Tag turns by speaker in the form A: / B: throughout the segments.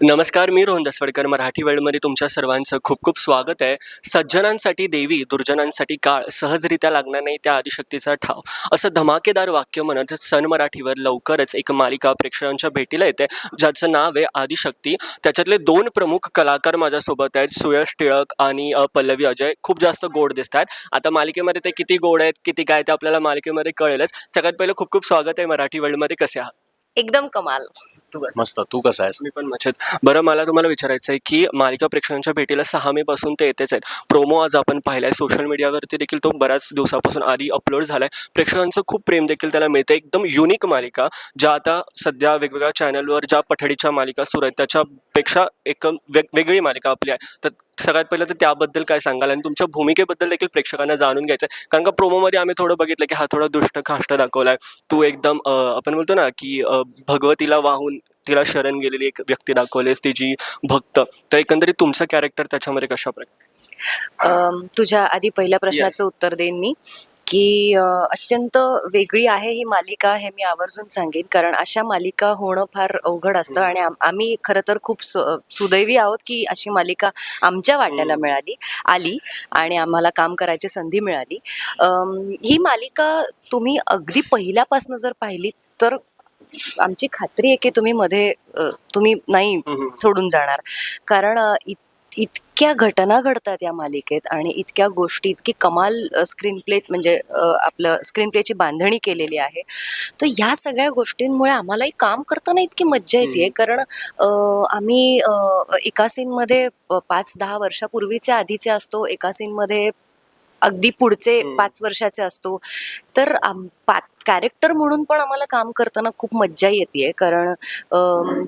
A: नमस्कार मी रोहन दसवडकर मराठी वेळमध्ये तुमच्या सर्वांचं खूप खूप स्वागत आहे. सज्जनांसाठी देवी दुर्जनांसाठी काळ सहजरित्या लागणार नाही त्या आदिशक्तीचा ठाव. असं धमाकेदार वाक्य म्हणत सन मराठीवर लवकरच एक मालिका प्रेक्षकांच्या भेटीला येते. ज्याचं नाव आहे आदिशक्ती. त्याच्यातले दोन प्रमुख कलाकार माझ्यासोबत आहेत सुयश टिळक आणि पल्लवी अजय. खूप जास्त गोड दिसत आहेत आता मालिकेमध्ये ते किती गोड आहेत किती काय ते आपल्याला मालिकेमध्ये कळेलच. सगळ्यात पहिलं खूप खूप स्वागत आहे मराठी वेळमध्ये कसे आहात?
B: एकदम कमाल.
A: तू कसं?
C: मस्त तू कसा आहेस?
A: मी पण मच्छेत बरं मला तुम्हाला विचारायचं आहे की मालिका प्रेक्षकांच्या भेटीला सहा मे पासून ते येतेच आहेत. प्रोमो आज आपण पाहिलाय. सोशल मीडियावरती देखील तो बऱ्याच दिवसापासून आधी अपलोड झालाय. प्रेक्षकांचं खूप प्रेम देखील त्याला मिळतं एकदम युनिक मालिका ज्या आता सध्या वेगवेगळ्या चॅनलवर ज्या पठडीच्या मालिका सुरू आहेत त्याच्यापेक्षा एक वेग वेगळी मालिका आपली आहे. तर सगळ्यात पहिलं तर त्याबद्दल काय सांगाल? आणि तुमच्या भूमिकेबद्दल देखील प्रेक्षकांना जाणून घ्यायचं आहे. कारण का प्रोमोमध्ये आम्ही थोडं बघितलं की हा थोडा दुष्ट खाष्ट दाखवलाय. तू एकदम आपण बोलतो ना की भगवतीला वाहून तिला शरण गेलेली एक व्यक्ती दाखवलीस तिची भक्त. तर एकंदरीत तुमचं कॅरेक्टर त्याच्यामध्ये कशा प्रकारे
B: तुझ्या आधी पहिल्या प्रश्नाचं. उत्तर देईन मी. की अत्यंत वेगळी आहे ही मालिका हे मी आवर्जून सांगेन कारण अशा मालिका होणं फार अवघड असतं आणि आम- आम्ही खरं तर खूप सु- सुदैवी आहोत की अशी मालिका आमच्या वाट्याला. मिळाली आली आणि आम्हाला काम करायची संधी मिळाली ही मालिका तुम्ही अगदी पहिल्यापासून जर पाहिली तर आमची खात्री आहे की तुम्ही मध्ये तुम्ही नाही. सोडून जाणार कारण इत- इतक्या घटना घडतात या मालिकेत आणि इतक्या गोष्टी इतकी कमाल स्क्रीन प्ले म्हणजे आपलं स्क्रीन प्लेची बांधणी केलेली आहे तर ह्या सगळ्या गोष्टींमुळे आम्हालाही काम करताना इतकी मज्जा येते. कारण आम्ही एका सीनमध्ये पाच दहा वर्षापूर्वीचे आधीचे असतो एका सीनमध्ये अगदी पुढचे. पाच वर्षाचे असतो तर कॅरेक्टर म्हणून पण आम्हाला काम करताना खूप मज्जा येते कारण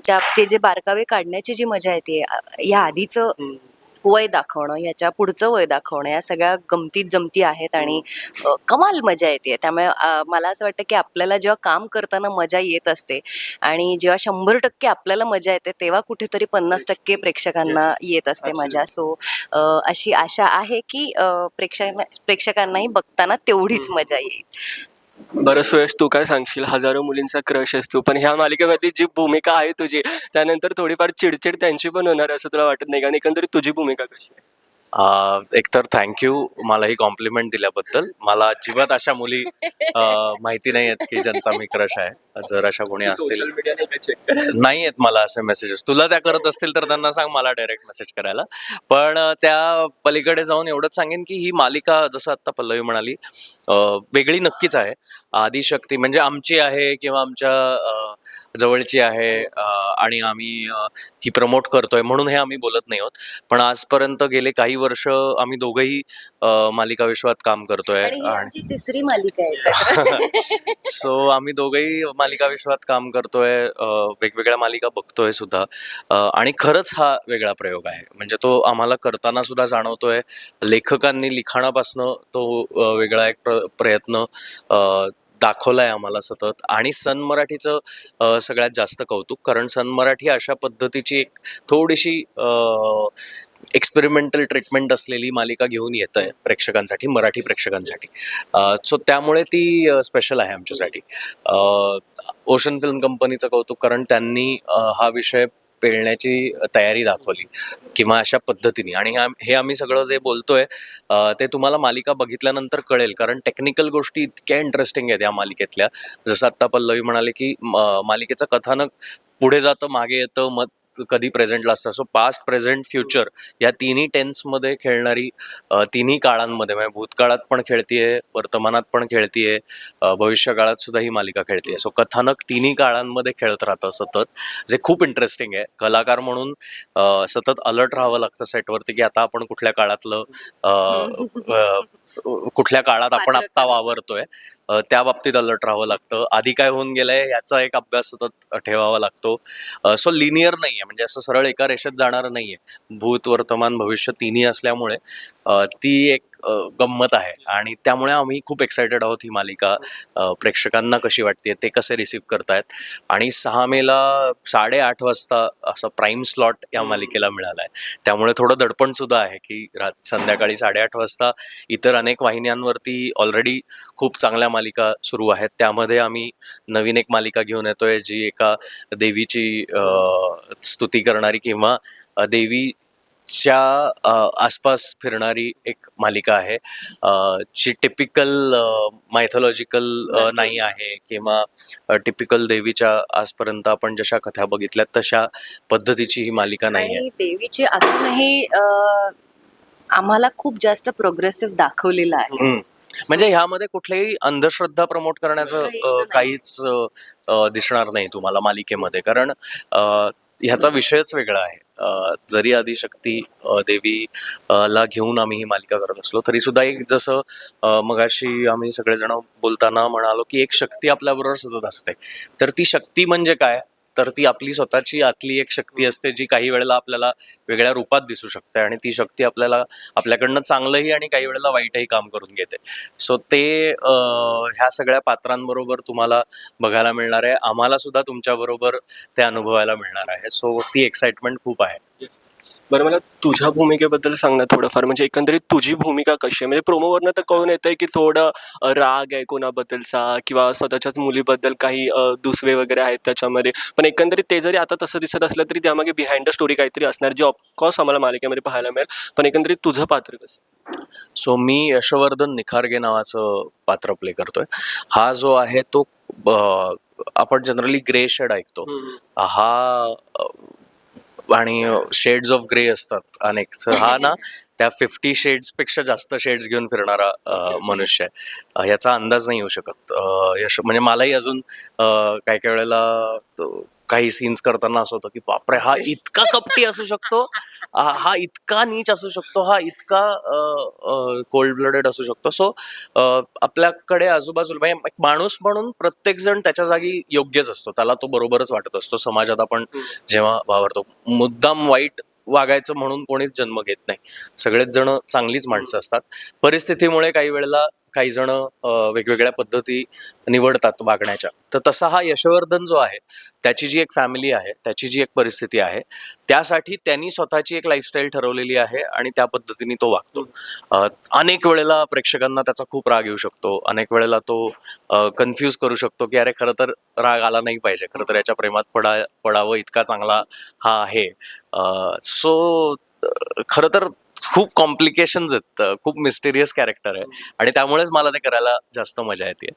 B: त्या ते जे बारकावे काढण्याची जी मजा येते या आधीचं. वय दाखवणं याच्या पुढचं वय दाखवणं या सगळ्या गमतीत जमती आहेत आणि कमाल मजा येते. त्यामुळे मला असं वाटतं की आपल्याला जेव्हा काम करताना मजा येत असते आणि जेव्हा शंभर टक्के आपल्याला मजा येते तेव्हा कुठेतरी पन्नास टक्के प्रेक्षकांना येत असते मजा. सो अशी आशा आहे की अ, प्रेक्षकांना प्रेक्षकांनाही बघताना तेवढीच. मजा येईल.
A: बरं सुयश तू काय सांगशील? हजारो मुलींचा क्रश आहेस तू पण ह्या मालिकेमधली जी भूमिका आहे तुझी त्यानंतर थोडीफार चिडचिड त्यांची पण होणार असं तुला वाटत नाही कारण एकंदरीत तुझी भूमिका कशी आहे?
C: अं, एकतर थँक्यू मला ही कॉम्प्लिमेंट दिल्याबद्दल. मला अजिबात अशा मुली अं, माहिती नाही आहेत की ज्यांचा मी क्रश आहे. जर अशा कोणी असतील
A: नाही
C: आहेत मला असे मेसेजेस तुला त्या करत असतील तर त्यांना सांग मला डायरेक्ट मेसेज करायला. पण त्या पलीकडे जाऊन एवढंच सांगेन की ही मालिका जसं आत्ता पल्लवी म्हणाली वेगळी नक्कीच आहे. आदिशक्ती म्हणजे आमची आहे किंवा आमच्या जवळची आहे आणि आम्ही ही प्रमोट करतोय म्हणून हे आम्ही बोलत नाही आहोत पण आजपर्यंत गेले काही वर्ष आम्ही दोघंही मालिका विश्वात काम करतोय
B: आणि ही तिसरी मालिका आहे.
C: सो आम्ही दोघंही मालिका विश्वात काम करतोय वेगवेगळ्या मालिका बघतोय सुद्धा. आणि खरंच हा वेगळा प्रयोग आहे. म्हणजे तो आम्हाला करताना सुद्धा जाणवतोय. लेखकांनी लिखाणापासनं तो वेगळा एक प्र प्रयत्न अं, आहे आम्हाला सतत. आणि सन मराठीचं सगळ्यात जास्त कौतुक कारण सन मराठी अशा पद्धतीची एक थोडीशी एक्सपेरिमेंटल ट्रीटमेंट असलेली मालिका घेऊन येत आहे प्रेक्षकांसाठी मराठी प्रेक्षकांसाठी. सो त्यामुळे ती स्पेशल आहे आमच्यासाठी. ओशन फिल्म कंपनीचं कौतुक कारण त्यांनी हा विषय पेलण्याची तयारी दाखवली किंवा अशा पद्धतीने. आणि हे आम्ही सगळं जे बोलतोय ते तुम्हाला मालिका बघितल्यानंतर कळेल. कारण टेक्निकल गोष्टी इतक्या इंटरेस्टिंग आहेत या मालिकेतल्या. जसं आत्ता पल्लवी म्हणाले की म- मालिकेचं कथानक पुढे जातं मागे येतं मग कधी प्रेझेंटला असतं सो पास्ट प्रेझेंट फ्युचर या तिन्ही टेन्समध्ये खेळणारी तिन्ही काळांमध्ये म्हणजे भूतकाळात पण खेळतीये वर्तमानात पण खेळतीये भविष्यकाळात सुद्धा ही मालिका खेळतीये. सो कथानक तिन्ही काळांमध्ये खेळत राहतं सतत जे खूप इंटरेस्टिंग आहे. कलाकार म्हणून सतत अलर्ट राहावं लागतं सेटवरती की आता आपण कुठल्या काळातलं अ, कुठल्या काळात आपण आत्ता वावरतोय त्या बाबतीत अलर्ट राहावं लागतं. आधी काय होऊन गेलंय याचा एक अभ्यास सतत ठेवावा लागतो. सो लिनियर नाहीये म्हणजे असं सरळ एका रेषेत जाणार नाहीये. भूत वर्तमान भविष्य तिन्ही असल्यामुळे ती एक गंमत आहे. आणि त्यामुळे आम्ही खूप एक्सायटेड आहोत ही मालिका. प्रेक्षकांना कशी वाटते ते कसे रिसीव्ह करतायत. आणि सहा मेला साडेआठ वाजता असं प्राईम स्लॉट या मालिकेला मिळाला आहे त्यामुळे थोडं दडपण सुद्धा आहे की रात संध्याकाळी साडेआठ वाजता इतर अनेक वाहिन्यांवरती ऑलरेडी खूप चांगल्या मालिका सुरू आहेत. त्यामध्ये आम्ही नवीन एक मालिका घेऊन येतोय जी एका देवीची स्तुती करणारी किंवा देवी अ, आसपास फिरणारी एक मालिका आहे जी टिपिकल मायथॉलॉजिकल नाही आहे किंवा टिपिकल देवीच्या आजपर्यंत आपण जशा कथा बघितल्यात तशा पद्धतीची ही मालिका नाही आहे.
B: देवीची असूनही आम्हाला खूप जास्त प्रोग्रेसिव्ह दाखवलेलं आहे.
C: म्हणजे ह्यामध्ये कुठलीही अंधश्रद्धा प्रमोट करण्याचं
B: काहीच
C: दिसणार नाही तुम्हाला मालिकेमध्ये. कारण ह्याचा विषयच वेगळा आहे. जरी आदिशक्ती शक्ती देवी ला घेऊन आम्ही ही मालिका करत असलो तरी सुद्धा एक जसं मगाशी आम्ही सगळेजण बोलताना म्हणालो की एक शक्ती आपल्याबरोबर सतत असते. तर ती शक्ती म्हणजे काय? तर ती आपली स्वतःची आतली एक शक्ती असते जी काही वेळेला आपल्याला वेगळ्या रूपात दिसू शकते आणि ती शक्ती आपल्याला आपल्याकडनं चांगलंही आणि काही वेळेला वाईटही काम करून घेते. सो ते ह्या सगळ्या पात्रांबरोबर तुम्हाला बघायला मिळणार आहे. आम्हाला सुद्धा तुमच्या बरोबर ते अनुभवायला मिळणार आहे. सो ती एक्साइटमेंट खूप आहे.
A: बरं मला तुझ्या भूमिकेबद्दल सांग ना थोडंफार म्हणजे एकंदरीत तुझी भूमिका कशी आहे? म्हणजे प्रोमोवरनं तर कळून येतंय की थोडं राग आहे कोणाबद्दलचा किंवा स्वतःच्याच मुलीबद्दल काही अ, दुसवे वगैरे आहेत त्याच्यामध्ये. पण एकंदरीत ते जरी आता तसं दिसत असलं तरी त्यामागे बिहाइंड द स्टोरी काहीतरी असणार जी ऑफकोर्स आम्हाला मालिकेमध्ये पाहायला मिळेल. पण एकंदरीत तुझं पात्र कसं?
C: सो मी यशवर्धन निखारगे नावाचं पात्र प्ले करतोय. हा जो आहे तो आपण जनरली ग्रे शेड ऐकतो. हा आणि शेड्स ऑफ ग्रे असतात अनेक. हा ना त्या फिफ्टी शेड्सपेक्षा जास्त शेड्स घेऊन फिरणारा मनुष्य आहे. याचा अंदाज नाही येऊ शकत. यश म्हणजे मलाही अजून काही काही वेळेला काही सीन्स करताना असं होतं की बापरे हा इतका कपटी असू शकतो? हा इतका नीच असू शकतो हा इतका कोल्ड ब्लडेड असू शकतो. सो आपल्याकडे आजूबाजूला म्हणजे एक माणूस म्हणून प्रत्येक जण त्याच्या जागी योग्यच असतो. त्याला तो बरोबरच वाटत असतो. समाजात आपण जेव्हा वावरतो मुद्दाम वाईट वागायचं म्हणून कोणीच जन्म घेत नाही. सगळेच जण चांगलीच माणसं असतात. परिस्थितीमुळे काही वेळेला काही जण वेगवेगळ्या पद्धती निवडतात वागण्याच्या. तर तसा हा यशवर्धन जो आहे त्याची जी एक फॅमिली आहे त्याची जी एक परिस्थिती आहे त्यासाठी त्यांनी स्वतःची एक लाईफस्टाईल ठरवलेली आहे आणि त्या पद्धतीने तो वागतो. अनेक वेळेला प्रेक्षकांना त्याचा खूप राग येऊ शकतो. अनेक वेळेला तो कन्फ्यूज करू शकतो की अरे खरं तर राग आला नाही पाहिजे. खरं तर याच्या प्रेमात पडा पडावं इतका चांगला हा आहे. सो खरं तर खूप कॉम्प्लिकेशन्स आहेत. खूप मिस्टेरियस कॅरेक्टर आहे. आणि त्यामुळेच मला ते करायला जास्त मजा येते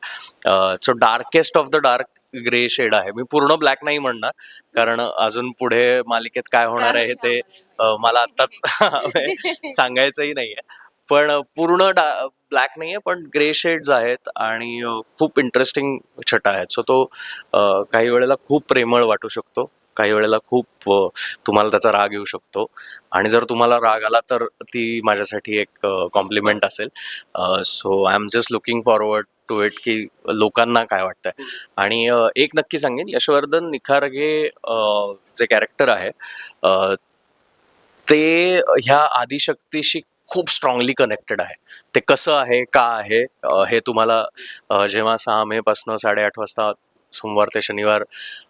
C: so darkest of the dark grey shade आहे. मी पूर्ण ब्लॅक नाही म्हणणार. कारण अजून पुढे मालिकेत काय होणार आहे ते मला आत्ताच सांगायचंही नाहीये. पण पूर्ण ब्लॅक नाहीये पण ग्रे शेड्स आहेत आणि खूप इंटरेस्टिंग छटा आहेत. सो तो काही वेळेला खूप प्रेमळ वाटू शकतो. काही वेळेला खूप तुम्हाला त्याचा राग येऊ शकतो. आणि जर तुम्हाला राग आला तर ती माझ्यासाठी एक कॉम्प्लिमेंट असेल. So I am just looking forward to it की लोकांना काय वाटतंय. आणि एक नक्की सांगेन यशवर्धन निखारगे जे कॅरेक्टर आहे ते ह्या आदिशक्तीशी खूप स्ट्रॉंगली कनेक्टेड आहे. ते कसं आहे का आहे हे तुम्हाला जेव्हा सहा मे पासनं साडेआठ वाजता सोमवार ते शनिवार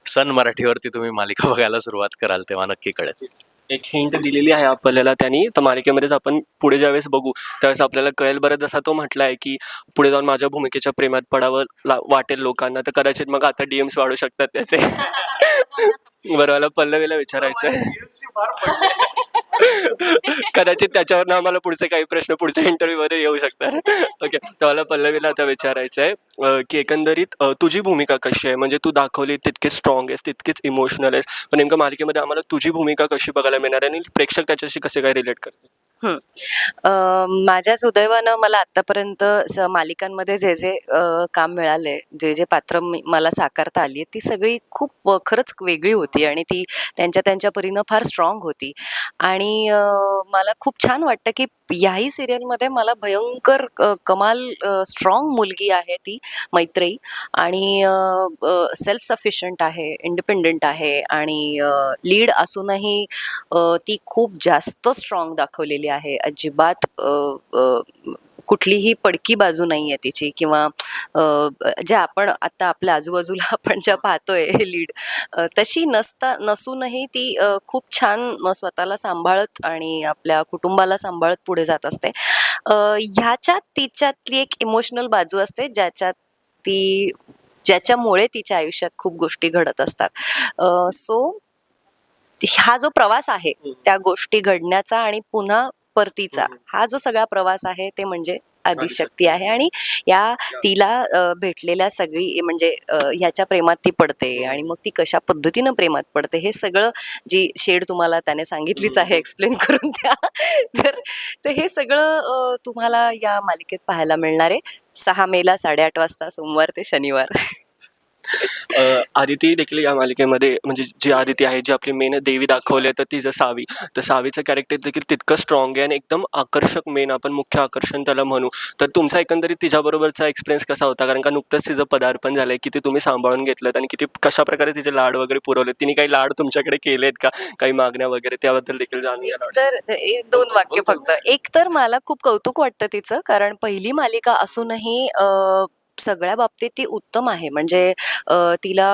C: सन मराठीवरती तुम्ही मालिका बघायला सुरुवात कराल तेव्हा नक्की कळेल.
A: एक हिंट दिलेली आहे आपल्याला त्यांनी तर मालिकेमध्येच आपण पुढे ज्यावेळेस बघू त्यावेळेस आपल्याला कळेल. बरं जसा तो म्हटला आहे की पुढे जाऊन माझ्या भूमिकेच्या प्रेमात पडावं ला- वाटेल लोकांना तर कदाचित मग आता डीएम्स वाढू शकतात त्याचे. बरं मला पल्लवीला विचारायचं आहे कदाचित त्याच्यावर आम्हाला पुढचे काही प्रश्न पुढच्या इंटरव्ह्यू मध्ये येऊ शकतात. ओके तर मला पल्लवीला आता विचारायचं आहे की एकंदरीत तुझी भूमिका कशी आहे? म्हणजे तू दाखवली तितकी स्ट्रॉंग आहेस तितकीच इमोशनल आहेस पण नेमकं मालिकेमध्ये आम्हाला तुझी भूमिका कशी बघायला मिळणार आहे आणि प्रेक्षक त्याच्याशी कसे काय रिलेट करते
B: हं. अ, माझ्या सुदैवानं मला आतापर्यंत स मालिकांमध्ये जे जे अ, काम मिळाले जे जे पात्र मी मला साकारता आली ती सगळी खूप अ, खरंच वेगळी होती आणि ती त्यांच्या त्यांच्या परीनं फार स्ट्रॉंग होती आणि अ, मला खूप छान वाटतं की याही सिरियलमध्ये मला भयंकर कमाल स्ट्रॉंग मुलगी आहे ती मैत्रेयी आणि सेल्फ सफिशियंट आहे इंडिपेंडंट आहे आणि लीड असूनही ती खूप जास्त स्ट्रॉंग दाखवलेली आहे. अजिबात कुठलीही पडकी बाजू नाही आहे तिची किंवा ज्या आपण आता आपल्या आजूबाजूला आपण ज्या पाहतोय लीड तशी नसता नसूनही ती खूप छान स्वतःला सांभाळत आणि आपल्या कुटुंबाला सांभाळत पुढे जात असते. ह्याच्यात तिच्यातली एक इमोशनल बाजू असते ज्याच्यात ती ज्याच्यामुळे तिच्या आयुष्यात खूप गोष्टी घडत असतात. सो हा जो प्रवास आहे त्या गोष्टी घडण्याचा आणि पुन्हा परतीचा. हा जो सगळा प्रवास आहे ते म्हणजे आदिशक्ती आहे आणि या तिला भेटलेल्या सगळी म्हणजे ह्याच्या प्रेमात ती पडते आणि मग ती कशा पद्धतीनं प्रेमात पडते हे सगळं जी शेड तुम्हाला त्याने सांगितलीच आहे एक्सप्लेन करून द्या. तर हे सगळं तुम्हाला या मालिकेत पाहायला मिळणार आहे. सहा मेला साडेआठ वाजता सोमवार ते शनिवार.
A: आदिती देखील या मालिकेमध्ये म्हणजे जी आदिती आहे जी आपली मेन देवी दाखवली आहे तर तिचं सावी. तर सावीचं कॅरेक्टर देखील तितकं स्ट्रॉंग आहे आणि एकदम आकर्षक मेन आपण मुख्य आकर्षण त्याला म्हणू. तर तुमचा एकंदरीत तिच्याबरोबरचा एक्सपिरियन्स कसा होता? कारण का नुकतंच तिचं पदार्पण झालंय किती तुम्ही सांभाळून घेतलं आणि किती कशा प्रकारे तिचे लाड वगैरे पुरवले तिने काही लाड तुमच्याकडे केलेत का? काही मागण्या वगैरे त्याबद्दल देखील जाणून.
B: तर दोन वाक्य फक्त. एक तर मला खूप कौतुक वाटतं तिचं कारण पहिली मालिका असूनही सगळ्या बाबतीत ती उत्तम आहे. म्हणजे तिला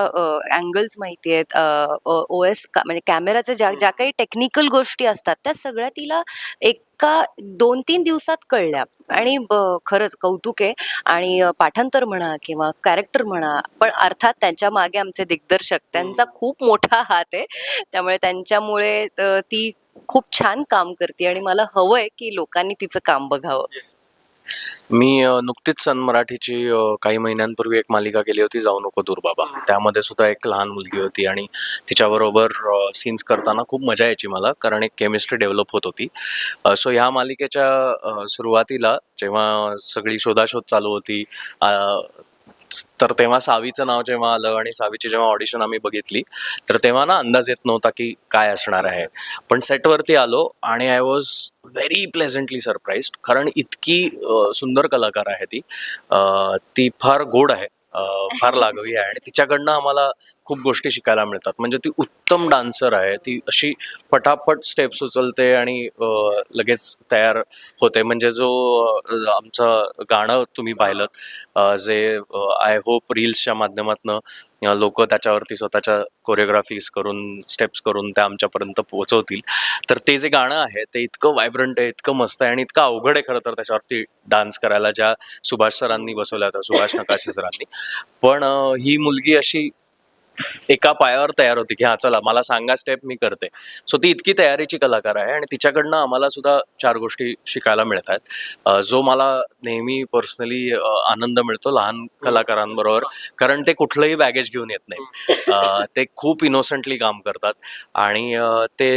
B: अँगल्स माहिती आहेत ओ एस म्हणजे कॅमेराच्या ज्या ज्या काही टेक्निकल गोष्टी असतात त्या सगळ्या तिला एका दोन तीन दिवसात कळल्या. आणि खरंच कौतुक आहे. आणि पाठांतर म्हणा किंवा कॅरेक्टर म्हणा पण अर्थात त्यांच्या मागे आमचे दिग्दर्शक त्यांचा खूप मोठा हात आहे. त्यामुळे त्यांच्यामुळे ती खूप छान काम करते. आणि मला हवंय की लोकांनी तिचं काम बघावं.
C: मी नुकतीच सन मराठीची काही महिन्यांपूर्वी एक मालिका केली होती जाऊ नको दूर बाबा. त्यामध्ये सुद्धा एक लहान मुलगी होती आणि तिच्याबरोबर सीन्स करताना खूप मजा यायची मला कारण एक केमिस्ट्री डेव्हलप होत होती. सो ह्या मालिकेच्या सुरुवातीला जेव्हा सगळी शोधाशोध चालू होती तर तेव्हा सावीचं नाव जेव्हा आलं आणि सावीची जेव्हा ऑडिशन आम्ही बघितली तर तेव्हा ना अंदाज येत नव्हता की काय असणार आहे. पण सेटवरती आलो आणि I was very pleasantly surprise कारण इतकी सुंदर कलाकार आहे ती. ती फार गोड आहे. फार लागवी आहे. आणि तिच्याकडनं आम्हाला खूप गोष्टी शिकायला मिळतात. म्हणजे ती उत्तम डान्सर आहे. ती अशी पटापट स्टेप्स उचलते आणि लगेच तयार होते. म्हणजे जो आमचं गाणं तुम्ही पाहिलं जे आय होप रील्सच्या माध्यमातनं लोक त्याच्यावरती स्वतःच्या कोरिओग्राफीज करून स्टेप्स करून त्या आमच्यापर्यंत पोहोचवतील. तर ते जे गाणं आहे ते इतकं व्हायब्रंट आहे इतकं मस्त आहे आणि इतकं अवघड आहे खरं तर त्याच्यावरती डान्स करायला. ज्या सुभाष सरांनी बसवल्या होत्या सुभाष नकाशे सरांनी. पण ही मुलगी अशी एका पायावर तयार होती की हा चला मला सांगा स्टेप मी करते. सो ती इतकी तयारीची कलाकार आहे आणि तिच्याकडनं आम्हाला सुद्धा चार गोष्टी शिकायला मिळत आहेत जो मला नेहमी पर्सनली आनंद मिळतो लहान कलाकारांबरोबर कारण ते कुठलंही बॅगेज घेऊन येत नाही. ते खूप इनोसंटली काम करतात. आणि ते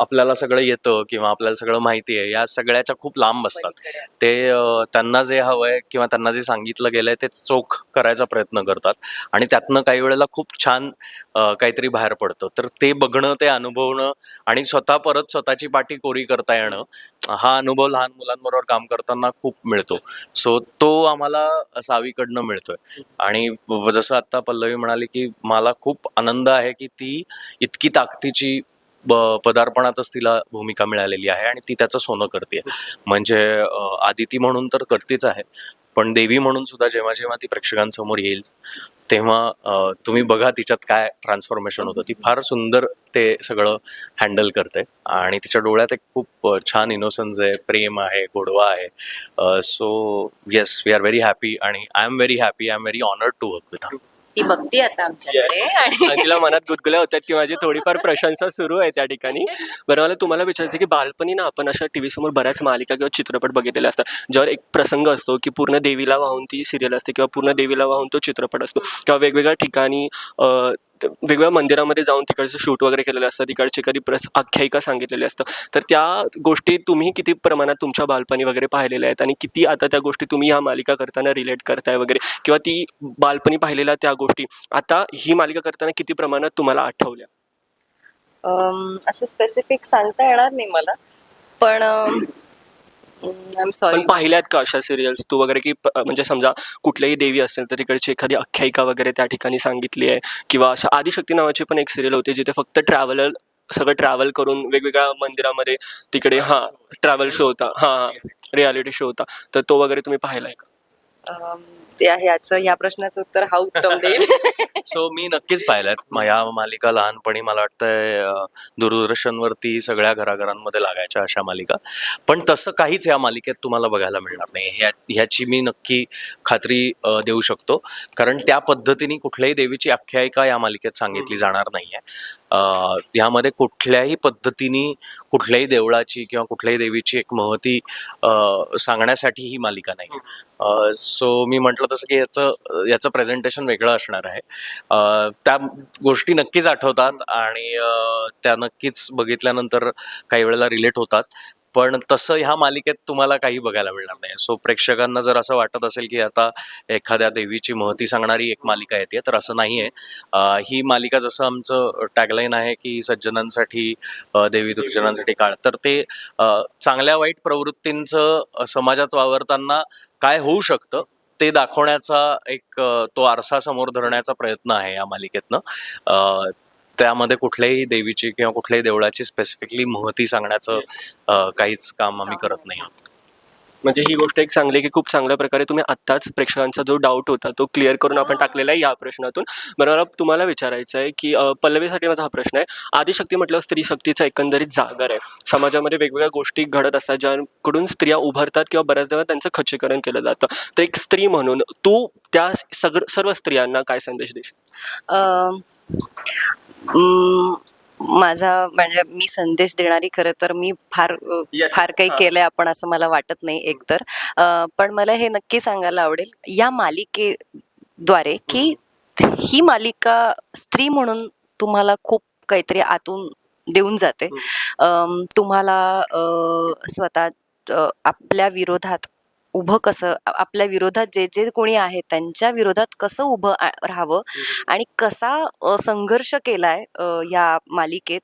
C: आपल्याला सगळं येतं किंवा आपल्याला सगळं माहिती आहे या सगळ्याच्या खूप लांब असतात. ते त्यांना जे हवंय किंवा त्यांना जे सांगितलं गेलंय ते चोख करायचा प्रयत्न करतात. आणि त्यातनं काही वेळेला खूप छान काहीतरी बाहेर पडतं. तर ते बघणं ते अनुभवणं आणि स्वतः परत स्वतःची पाठी कोरी करता येणं हा अनुभव लहान मुलांबरोबर काम करताना खूप मिळतो. सो तो आम्हाला सावीकडनं मिळतोय. आणि जसं आता पल्लवी म्हणाली की मला खूप आनंद आहे की ती इतकी ताकदीची पदार्पणातच तिला भूमिका मिळालेली आहे आणि ती त्याचं सोनं करते म्हणजे आदिती म्हणून तर करतेच आहे. पण देवी म्हणून सुद्धा जेव्हा जेव्हा ती प्रेक्षकांसमोर येईल तेव्हा तुम्ही बघा तिच्यात काय ट्रान्सफॉर्मेशन होतं. ती फार सुंदर ते सगळं हँडल करते आणि तिच्या डोळ्यात एक खूप छान इनोसन्स आहे प्रेम आहे गोडवा आहे. So yes we are very happy आणि I am very happy I am very honoured to work with
B: ती बघती आता आमच्याकडे. आणि
A: आणि तिला मनात गुदगुल्या होत्यात की माझी थोडीफार प्रशंसा सुरू आहे त्या ठिकाणी. बरं मला तुम्हाला विचारायचं की बालपणी ना आपण अशा टी समोर बऱ्याच मालिका किंवा चित्रपट बघितलेले असतात. ज्यावर एक प्रसंग असतो की पूर्ण देवीला वाहून ती सिरियल असते किंवा पूर्ण देवीला वाहून तो चित्रपट असतो. किंवा वेगवेगळ्या ठिकाणी अ, वेगवेगळ्या मंदिरामध्ये जाऊन तिकडचं शूट वगैरे केलेलं असतं तिकडची कधी प्रस आख्यायिका सांगितलेली असतं. तर त्या गोष्टी तुम्ही किती प्रमाणात तुमच्या बालपणी वगैरे पाहिलेल्या आहेत आणि किती आता त्या गोष्टी तुम्ही ह्या मालिका करताना रिलेट करताय वगैरे किंवा ती बालपणी पाहिलेल्या त्या गोष्टी आता ही मालिका करताना किती प्रमाणात तुम्हाला आठवल्या?
B: असं स्पेसिफिक सांगता येणार नाही मला. पण सॉरी
A: पण पाहिल्यात का अशा सिरियल्स तू वगैरे की प- म्हणजे समजा कुठल्याही देवी असेल तर तिकडची एखादी आख्यायिका वगैरे त्या ठिकाणी सांगितली आहे किंवा अशा आदिशक्ती नावाची पण एक सिरियल होती जिथे फक्त ट्रॅव्हलर सगळं ट्रॅव्हल करून वेगवेगळ्या मंदिरामध्ये तिकडे हा ट्रॅव्हल शो होता हा रियालिटी शो होता. तर तो वगैरे तुम्ही पाहिलाय का?
B: अम, त्या ह्याचं या प्रश्नाचं उत्तर हा उत्तम देईल.
C: सो मी नक्कीच पाहिल्यात या मालिका लहानपणी मला वाटतंय दूरदर्शनवरती सगळ्या घराघरांमध्ये लागायच्या अशा मालिका. पण तसं काहीच या मालिकेत तुम्हाला बघायला मिळणार नाही. ह्या ह्याची मी नक्की खात्री देऊ शकतो. कारण त्या पद्धतीने कुठल्याही देवीची आख्यायिका या मालिकेत सांगितली जाणार नाहीये. अं, यामध्ये कुठल्याही पद्धतीने कुठल्याही देवळाची किंवा कुठल्याही देवीची एक महती सांगण्यासाठी ही मालिका नाही सो मी म्हटलं तसं की याचं याचं प्रेझेंटेशन वेगळं असणार आहे. त्या गोष्टी नक्कीच आठवतात आणि त्या नक्कीच बघितल्यानंतर काही वेळेला रिलेट होतात. पण तसं ह्या मालिकेत तुम्हाला काही बघायला मिळणार नाही. सो प्रेक्षकांना जर असं वाटत असेल की आता एखाद्या देवीची महती सांगणारी एक मालिका येते तर असं नाही आहे ही मालिका जसं आमचं टॅगलाईन आहे की सज्जनांसाठी देवी दुर्जनांसाठी काळ तर ते चांगल्या वाईट प्रवृत्तींचं समाजात वावरताना काय होऊ शकतं ते दाखवण्याचा एक तो आरसा समोर धरण्याचा प्रयत्न आहे या मालिकेतनं. त्यामध्ये कुठल्याही देवीची किंवा कुठल्याही देवळाची स्पेसिफिकली महती सांगण्याचं काहीच काम आम्ही करत नाही आहोत.
A: म्हणजे ही गोष्ट एक चांगली की खूप चांगल्या प्रकारे तुम्ही आत्ताच प्रेक्षकांचा जो डाऊट होता तो क्लिअर करून आपण टाकलेला आहे या प्रश्नातून. बरं मला तुम्हाला विचारायचं आहे की पल्लवीसाठी माझा हा प्रश्न आहे. आदिशक्ती म्हटलं स्त्री शक्तीचा एकंदरीत जागर आहे. समाजामध्ये वेगवेगळ्या गोष्टी घडत असतात ज्याकडून स्त्रिया उभारतात किंवा बऱ्याच वेळा त्यांचं खच्चीकरण केलं जातं. तर एक स्त्री म्हणून तू त्या सगळं सर्व स्त्रियांना काय संदेश देशील?
B: म, माझा म्हणजे मी संदेश देणारी खरं तर मी फार फार काही. केलंय आपण असं मला वाटत नाही एकतर पण मला हे नक्की सांगायला आवडेल या मालिकेद्वारे की ही मालिका स्त्री म्हणून तुम्हाला खूप काहीतरी आतून देऊन जाते. तुम्हाला स्वतः आपल्या विरोधात उभं कसं आपल्या विरोधात जे जे कोणी आहे त्यांच्या विरोधात कसं उभं राहावं आणि कसा संघर्ष केलाय या मालिकेत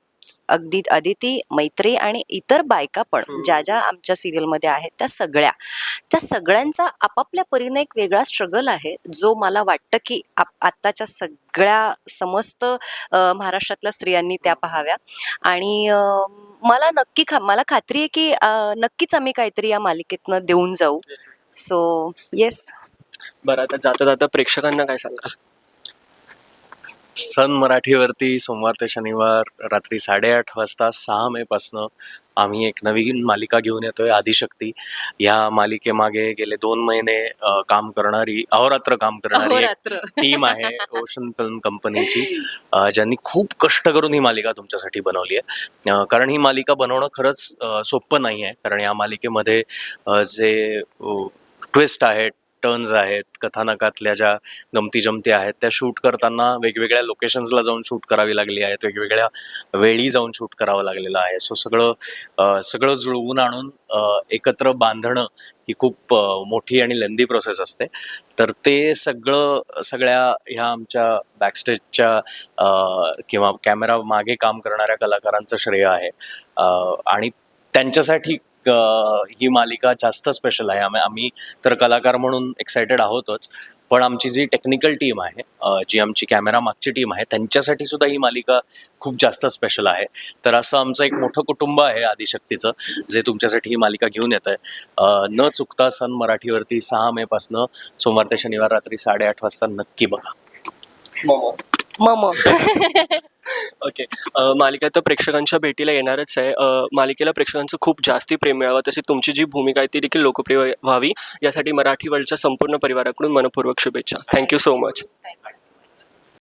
B: अगदी अदिती मैत्री आणि इतर बायका पण. ज्या ज्या आमच्या सिरियलमध्ये आहेत त्या सगळ्या. त्या सगळ्यांचा आपापल्या परीने एक वेगळा स्ट्रगल आहे जो मला वाटतं की आप- आत्ताच्या सगळ्या समस्त महाराष्ट्रातल्या स्त्रियांनी त्या पाहाव्या. आणि मला नक्की खा मला खात्री आहे की अ, नक्कीच आम्ही काहीतरी या मालिकेतनं देऊन जाऊ. सो येस
A: बरं आता जाता जाता प्रेक्षकांना काय सांगा?
C: सन मराठीवरती सोमवार ते शनिवार रात्री साडेआठ वाजता सहा मे पासनं आम्ही एक नवीन मालिका घेऊन येतोय आदिशक्ती. या मालिकेमागे गेले दोन महिने अ, काम करणारी अहोरात्र काम करणारी एक
B: अहोरात्र.
C: टीम आहे ओशन फिल्म कंपनीची अ, ज्यांनी खूप कष्ट करून ही मालिका तुमच्यासाठी बनवली आहे. अ, कारण ही मालिका बनवणं खरंच अ, सोपं नाही आहे कारण या मालिकेमध्ये अ, जे ट्विस्ट आहेत टर्न्स आहेत कथानकातल्या ज्या गमती जमती आहेत त्या शूट करताना वेगवेगळ्या लोकेशन्सला जाऊन शूट करावी लागली आहेत वेगवेगळ्या वेळी जाऊन शूट करावं लागलेलं आहे. सो सगळं सगळं जुळवून आणून एकत्र बांधणं ही खूप मोठी आणि लेंदी प्रोसेस असते. तर ते सगळं सगळ्या ह्या आमच्या बॅकस्टेजच्या किंवा कॅमेरा मागे काम करणाऱ्या कलाकारांचं श्रेय आहे. आणि त्यांच्यासाठी ही मालिका जास्त स्पेशल आहे. आम्ही आम्ही तर कलाकार म्हणून एक्सायटेड आहोतच. पण आमची जी टेक्निकल टीम आहे जी आमची कॅमेरा मागची टीम आहे त्यांच्यासाठी सुद्धा ही मालिका खूप जास्त स्पेशल आहे. तर असं आमचं एक मोठं कुटुंब आहे आदिशक्तीचं जे तुमच्यासाठी ही मालिका घेऊन येत आहे न चुकता सन मराठीवरती सहा मे पासनं सोमवार ते शनिवार रात्री साडेआठ वाजता नक्की बघा.
B: मम.
A: ओके मालिका तर प्रेक्षकांच्या भेटीला येणारच आहे. मालिकेला प्रेक्षकांचं खूप जास्ती प्रेम मिळावं. तशी तुमची जी भूमिका आहे ती देखील लोकप्रिय व्हावी. यासाठी मराठी वर्ल्डच्या संपूर्ण परिवाराकडून मनपूर्वक शुभेच्छा. Thank you so much